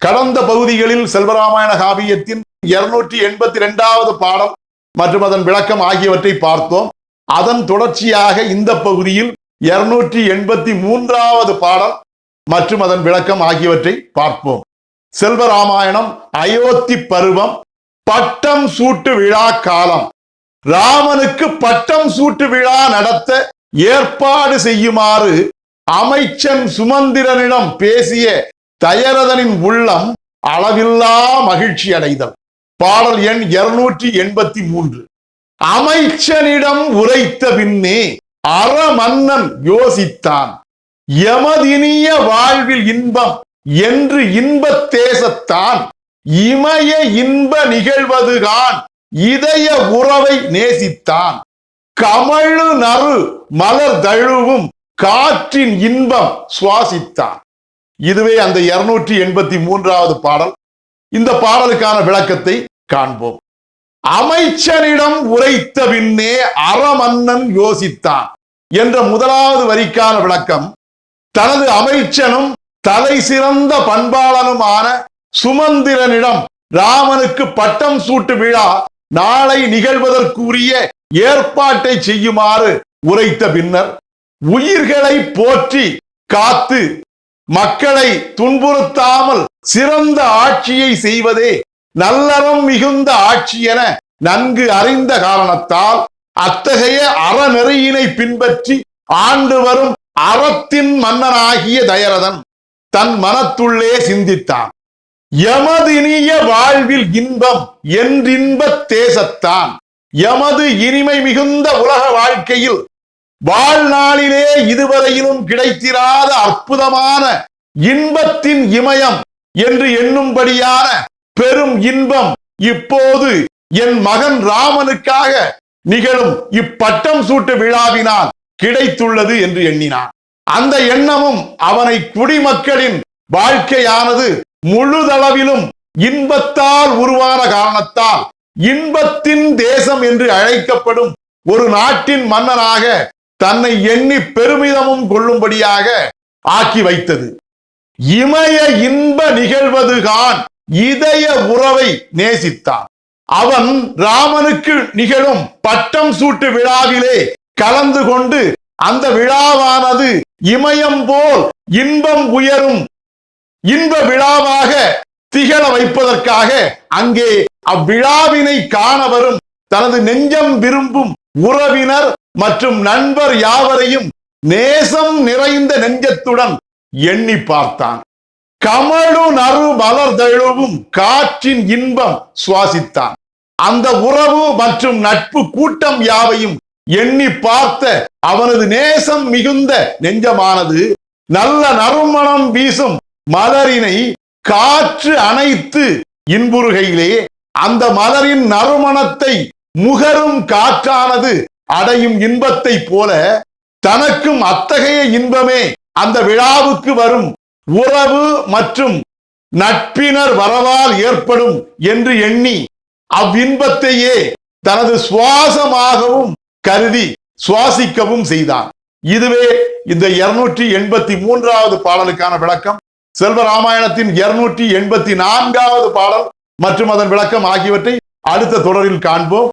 கடந்த பகுதிகளில் செல்வராமாயண காவியத்தின் இருநூற்றி எண்பத்தி ரெண்டாவது பாடம் மற்றும் அதன் விளக்கம் ஆகியவற்றை பார்த்தோம். அதன் தொடர்ச்சியாக இந்த பகுதியில் இருநூற்றி எண்பத்தி மூன்றாவது பாடம் மற்றும் அதன் விளக்கம் ஆகியவற்றை பார்ப்போம். செல்வராமாயணம் அயோத்தி பருவம் பட்டம் சூட்டு விழா காலம். ராமனுக்கு பட்டம் சூட்டு விழா நடத்த ஏற்பாடு செய்யுமாறு அமைச்சன் சுமந்திரனிடம் பேசிய தயரதனின் உள்ளம் அளவில்லா மகிழ்ச்சி அடைதல். பாடல் எண் இருநூற்றி எண்பத்தி மூன்று. அமைச்சனிடம் உரைத்த பின்னே அறமன்னன் யோசித்தான். எமதினிய வாழ்வில் இன்பம் என்று இன்பத்தேசத்தான் இமய இன்ப நிகழ்வதுகான் இதய உறவை நேசித்தான். கமழு நறு மலர் தழுவும் காற்றின் இன்பம் சுவாசித்தான். இதுவே அந்த இருநூற்றி எண்பத்தி மூன்றாவது பாடல். இந்த பாடலுக்கான விளக்கத்தை காண்போம். அமைச்சனிடம் உரைத்த பின்னே அறமன்னன் யோசித்தான் என்ற முதலாவது வரிக்கான விளக்கம் தனது அமைச்சனும் தலை சிறந்த பண்பாளனுமான சுமந்திரனிடம் ராமனுக்கு பட்டம் சூட்டு விழா நாளை நிகழ்வதற்குரிய ஏற்பாட்டை செய்யுமாறு உரைத்த பின்னர் உயிர்களை போற்றி காத்து மக்களை துன்புறுத்தாமல் சிறந்த ஆட்சியை செய்வதே நல்லறம் மிகுந்த ஆட்சி என நன்கு அறிந்த காரணத்தால் அத்தகைய அறநெறியினை பின்பற்றி ஆண்டு வரும் அறத்தின் மன்னனாகிய தயரதன் தன் மனத்துள்ளே சிந்தித்தான். எமது இனிய வாழ்வில் இன்பம் என்றின்ப தேசத்தான். எமது இனிமை மிகுந்த உலக வாழ்க்கையில் வாழ்நாளிலே இதுவரையிலும் கிடைத்திராத அற்புதமான இன்பத்தின் இமயம் என்று எண்ணும்படியான பெரும் இன்பம் இப்போது என் மகன் ராமனுக்காக நிகழும் இப்பட்டம் சூட்டு விழாவினால் கிடைத்துள்ளது என்று எண்ணினான். அந்த எண்ணமும் அவனை குடிமக்களின் வாழ்க்கையானது முழுதளவிலும் இன்பத்தால் உருவான காரணத்தால் இன்பத்தின் தேசம் என்று அழைக்கப்படும் ஒரு நாட்டின் மன்னனாக தன்னை எண்ணி பெருமிதமும் கொள்ளும்படியாக ஆக்கி வைத்தது. இமய இன்ப நிகழ்வதுகான் இதய உறவை நேசித்தான். அவன் ராமனுக்கு நிகழும் பட்டம் சூட்டு விழாவிலே கலந்து கொண்டு அந்த விழாவானது இமயம் போல் இன்பம் உயரும் இன்ப விழாவாக திகழ வைப்பதற்காக அங்கே அவ்விழாவினை காண வரும் தனது நெஞ்சம் விரும்பும் உறவினர் மற்றும் நண்பர் யாவரையும் நேசம் நிறைந்த நெஞ்சத்துடன் எண்ணி பார்த்தான். கமழு நறு மலர் தழுவும் காற்றின் இன்பம் சுவாசித்தான். அந்த உறவு மற்றும் நட்பு கூட்டம் யாவையும் எண்ணி பார்த்த அவனது நேசம் மிகுந்த நெஞ்சமானது நல்ல நறுமணம் வீசும் மலரினை காற்று அணைத்து இன்புறுகையிலே அந்த மலரின் நறுமணத்தை முகரும் காற்றானது அடையும் இன்பத்தை போல தனக்கும் அத்தகைய இன்பமே அந்த விழாவுக்கு வரும். உறவு மற்றும் நட்பினர் வரவால் ஏற்படும் என்று எண்ணி அவ்வின்பத்தையே தனது சுவாசமாகவும் கருதி சுவாசிக்கவும் செய்தான். இதுவே இந்த இருநூற்றி எண்பத்தி மூன்றாவது பாடலுக்கான விளக்கம். செல்வ ராமாயணத்தின் இருநூற்றி எண்பத்தி நான்காவது பாடல் மற்றும் அதன் விளக்கம் ஆகியவற்றை அடுத்த தொடரில் காண்போம்.